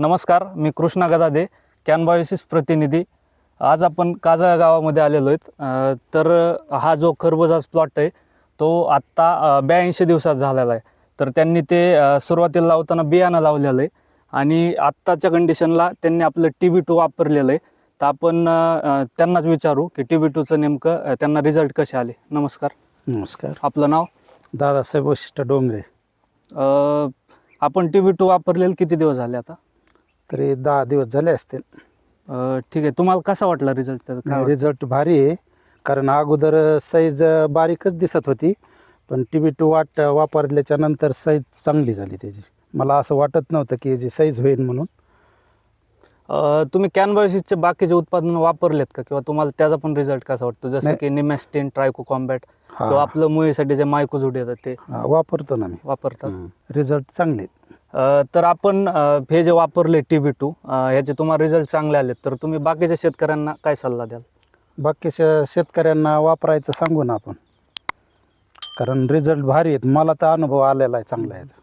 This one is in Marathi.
नमस्कार मी कृष्णा गदादे कॅनबायोसिस प्रतिनिधी. आज आपण काजळ गावामध्ये आलेलो आहेत. तर हा जो खरबुजाचा प्लॉट आहे तो आत्ता ब्याऐंशी दिवसात झालेला आहे. तर त्यांनी ते सुरुवातीला लावताना बियाणं लावलेलं आहे आणि आत्ताच्या कंडिशनला त्यांनी आपलं टी बी टू वापरलेलं आहे. तर आपण त्यांनाच विचारू की टी बी टूचं नेमकं त्यांना रिझल्ट कसे आले. नमस्कार. नमस्कार. आपलं नाव? दादासाहेब वशिष्ठ डोंगरे. आपण टी बी टू वापरलेलं किती दिवस झाले आता? तरी दहा दिवस झाले असतील. अ, ठीक आहे. तुम्हाला कसा वाटला रिझल्ट त्याचा? काय वाटलं? रिझल्ट भारी आहे. कारण अगोदर साईज बारीकच दिसत होती. पण टी व्ही टू वाट वापरल्याच्या नंतर साईज चांगली झाली त्याची. मला असं वाटत नव्हतं की जी साईज होईल म्हणून. अ, तुम्ही कॅनबायोसिसचे बाकीचे उत्पादन वापरलेत का? किंवा तुम्हाला त्याचा पण रिझल्ट कसा वाटतो? जसं नाही. की निमॅस्टिन ट्रायको कॉम्बॅट हा, किंवा आपलं मुळीसाठी जे मायकोझुड येतात ते हा, वापरतो ना मी. वापरतात. रिझल्ट चांगले अ, तर आपण हे जे वापरले टी बी टू ह्याचे तुम्हाला रिझल्ट चांगले आलेत. तर तुम्ही बाकीच्या शेतकऱ्यांना काय सल्ला द्याल? बाकीच्या शेतकऱ्यांना वापरायचं सांगू ना आपण. कारण रिझल्ट भारी आहेत. मला तर अनुभव आलेला आहे चांगला याचा.